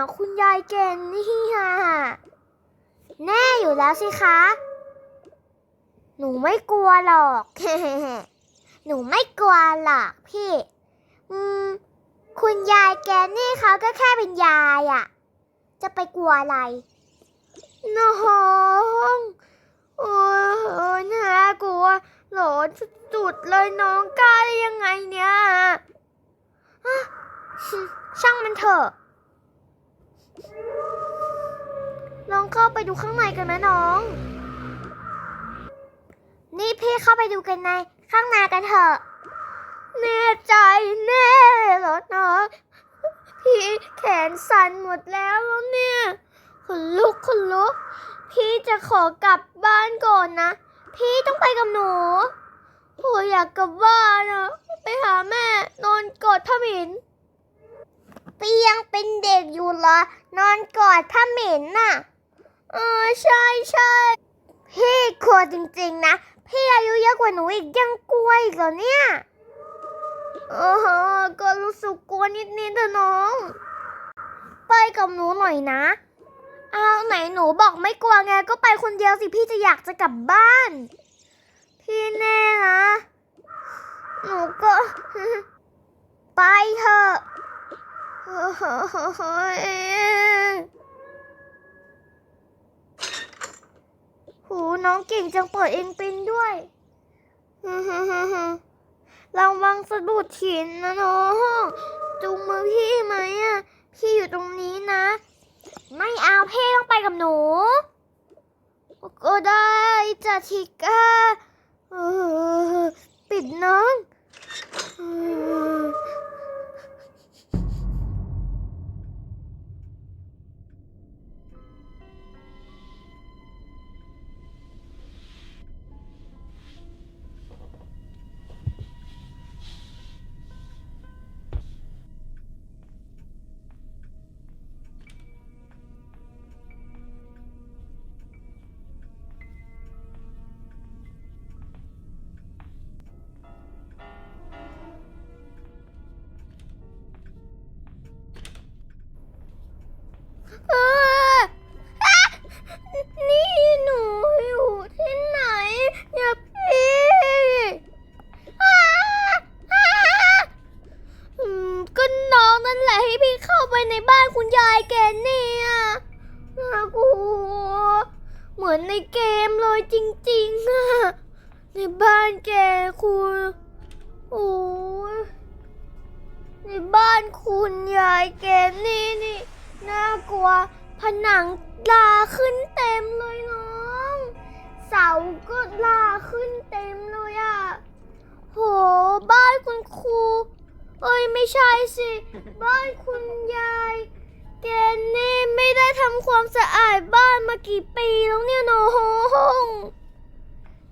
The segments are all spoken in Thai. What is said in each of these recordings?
าคุณยายแกนนี่ค่ะแน่อยู่แล้วสิคะ หนูไม่กลัวหรอก หนูไม่กลัวหรอกพี่ อืม คุณยายแกนี่เขาก็แค่เป็นยายอะจะไปกลัวอะไรน้องโอ้ยน่ากลัวหลอนสุดๆเลยน้องกล้าได้ยังไงเนี่ยฮะช่างมันเถอะ ลองเข้าไปดูข้างในกันไหมน้อง นี่พี่เข้าไปดูกันในข้างในกันเถอะแน่ใจแน่หรอน้องพี่แขนสั่นหมดแล้วแล้วเนี่ยขนลุกขนลุก พี่จะขอกลับบ้านก่อนนะ พี่ต้องไปกับหนูโอ้อยากกลับบ้านอะไปหาแม่นอนกอดผ้าหมิน พี่ยังเป็นเด็กอยู่เหรอ นอนกอดผ้าเหมินน่ะเออใช่ใช่พี่กลัวจริงๆนะ พี่อายุเยอะกว่าหนูอีกยังกลัวอีกเหรอเนี่ยเออก็รู้สึกกลัวนิดๆเถอะน้อง ไปกับหนูหน่อยนะเอาไหนหนูบอกไม่กลัวไงก็ไปคนเดียวสิพี่จะอยากจะกลับบ้าน พี่แน่นะ หนูก็ ไปเถอะ หูน้องเก่งจังเปิดเองเป็นด้วยระวังสะดุดหินนะน้องจูงมือพี่ไหมอะ พี่อยู่ตรงนี้นะ ไม่เอาพี่ต้องไปกับหนูก็ได้จ้ะชิก้าปิดน้อง ให้พี่เข้าไปในบ้านคุณยายแกเนี่ยน่ากลัวเหมือนในเกมเลยจริงๆอะในบ้านแกคุณโอ้ยในบ้านคุณยายแกนี่นี่น่ากลัว ผนังลาขึ้นเต็มเลยน้อง เสาก็ลาขึ้นเต็มเลยอะโหบ้านคุณครู เอ้ยไม่ใช่สิ บ้านคุณยายแกนี่ไม่ได้ทำความสะอาดบ้านมากี่ปีแล้วเนี่ยน้อง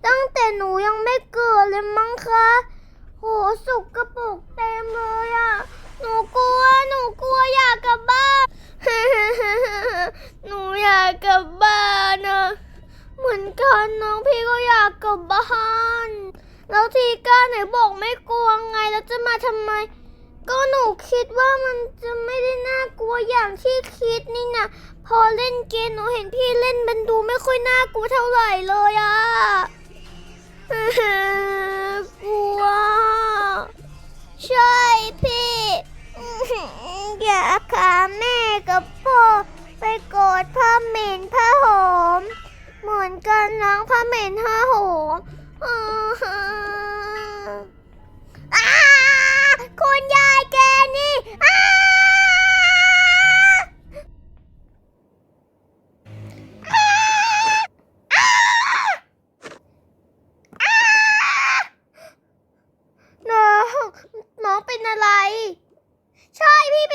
ตั้งแต่หนูยังไม่เกิดเลยมั้งคะ โหสุกกระปุกเต็มเลยอะหนูกลัว หนูกลัวอยากกลับบ้าน หนูอยากกลับบ้านนะเหมือนกันน้องพี่ก็อยากกลับบ้าน แล้วทีก้าไหนบอกไม่กลัวไง แล้วจะมาทำไม ก็หนูคิดว่ามันจะไม่ได้น่ากลัวอย่างที่คิดนี่นะพอเล่นเกมหนูเห็นพี่เล่นมันดูไม่ค่อยน่ากลัวเท่าไหร่เลยอะกลัวใช่พี่อยากพาแม่กับพ่อไปกอดผ้าเหม็นผ้าหอม เหมือนกันน้องผ้าเหม็นผ้าหอม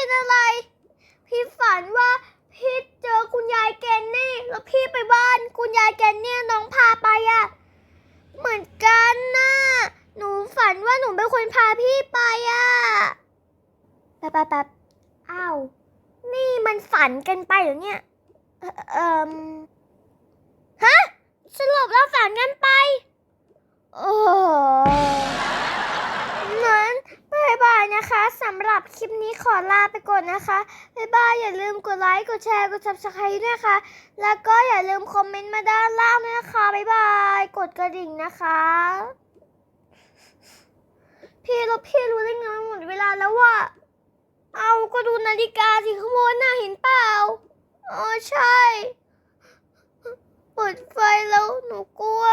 เป็นอะไร พี่ฝันว่าพี่เจอคุณยายแกนนี่ แล้วพี่ไปบ้านคุณยายแกนนี่น้องพาไปอะเหมือนกันน่ะหนูฝันว่าหนูเป็นคนพาพี่ไปอะแป๊บแป๊บแป๊บอ้าวนี่มันฝันกันไปหรือเนี่ย เอ่อเอฮะสรุปแล้วฝันกันไป โอ้ำหรับคลิปนี้ขอลาไปก่อนนะคะ บ๊ายบาย อย่าลืมกดไลค์ กดแชร์ กด subscribe ด้วยนะคะแล้วก็อย่าลืมคอมเมนต์มาด้านล่างด้วยนะคะ บ๊ายบาย กดกระดิ่งนะคะ พี่แล้วพี่รู้ได้ไงหมดเวลาแล้วว่ะเอาก็ดูนาฬิกาสิข้างบนน่ะเห็นเปล่าอ๋อใช่ เปิดไฟแล้วหนูกลัว